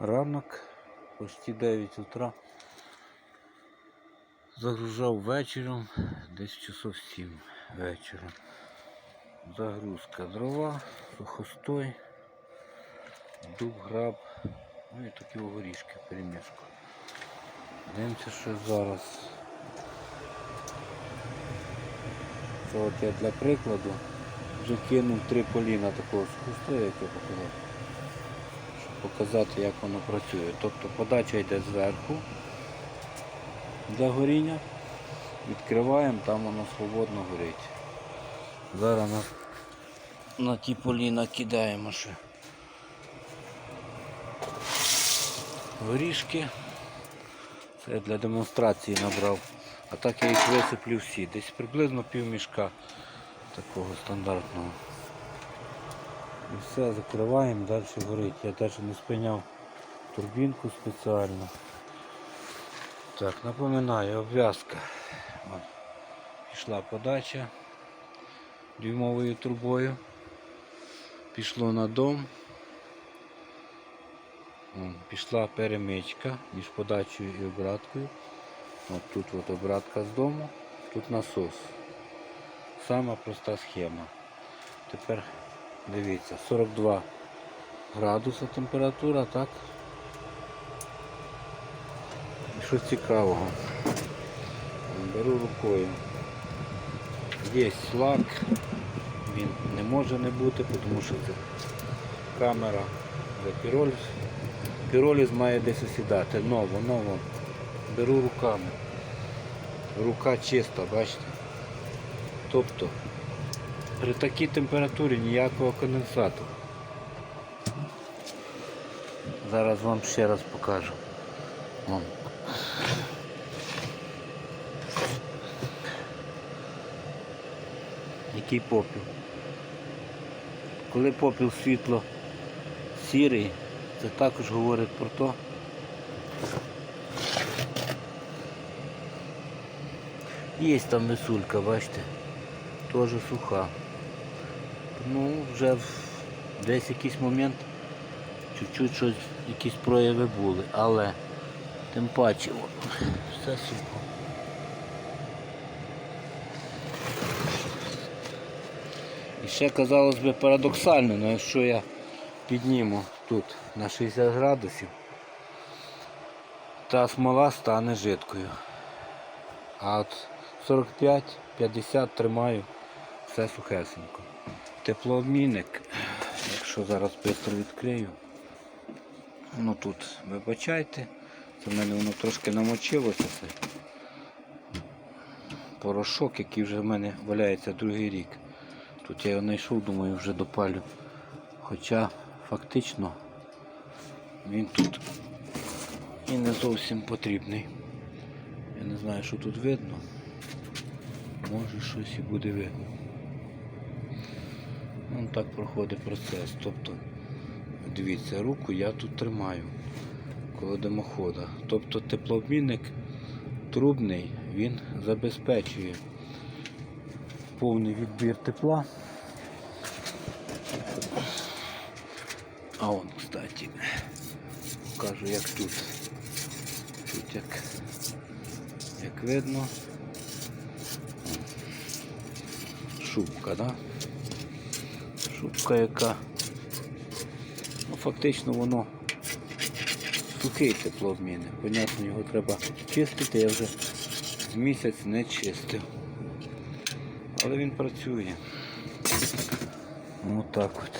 ранок, почти 9 утра. Загружав вечором, десь часов 7 вечора. Загрузка дрова, сухостой, дуб, граб, ну і такі горішки перемішку. Дивимося, що зараз. Це от я для прикладу вже кинув три поліна такого сухостоя, як я показав показати, як воно працює. Тобто подача йде зверху для горіння, відкриваємо, там воно свободно горить. Зараз на, на ті поліна кидаємо ще горішки. Це я для демонстрації набрав. А так я їх висиплю всі. Десь приблизно пів мішка такого стандартного. І все, закриваємо, далі горить. Я навіть не спиняв турбінку спеціально. Так, напоминаю, обв'язка. Пішла подача дюймовою трубою. Пішло на дом. Пішла перемичка між подачею і обраткою. От тут от обратка з дому, тут насос. Сама проста схема. Тепер Дивіться, 42 градуса температура, так? І що цікавого? Беру рукою. Є лак, він не може не бути, тому що це камера де піроліз. Піроліз має десь осідати. Ново, ново. Беру руками. Рука чиста, бачите? Тобто при такій температурі ніякого конденсату. Зараз вам ще раз покажу. Вон. Який попіл. Коли попіл світло сірий, це також говорить про те, Є там мисулька, бачите, теж суха. Ну, вже десь якийсь момент чуть-чуть щось, якісь прояви були, але тим паче о, все сухо. І ще казалось би парадоксально, але якщо я підніму тут на 60 градусів, та смола стане жидкою. А от 45-50 тримаю все сухесенько. Теплообмінник, якщо зараз швидко відкрию, ну тут вибачайте, це в мене воно трошки намочилося. Це. Порошок, який вже в мене валяється другий рік. Тут я його знайшов, думаю, вже допалю. Хоча фактично він тут і не зовсім потрібний. Я не знаю, що тут видно. Може щось і буде видно. Ну, так проходить процес. Тобто, дивіться, руку я тут тримаю коло димохода. Тобто теплообмінник трубний, він забезпечує повний відбір тепла. А он, кстати, покажу як тут. Тут як, як видно. Шубка, да? Шубка яка. Ну, фактично воно сухий теплообмінник. Понятно, його треба чистити, я вже місяць не чистив. Але він працює. Ну так от.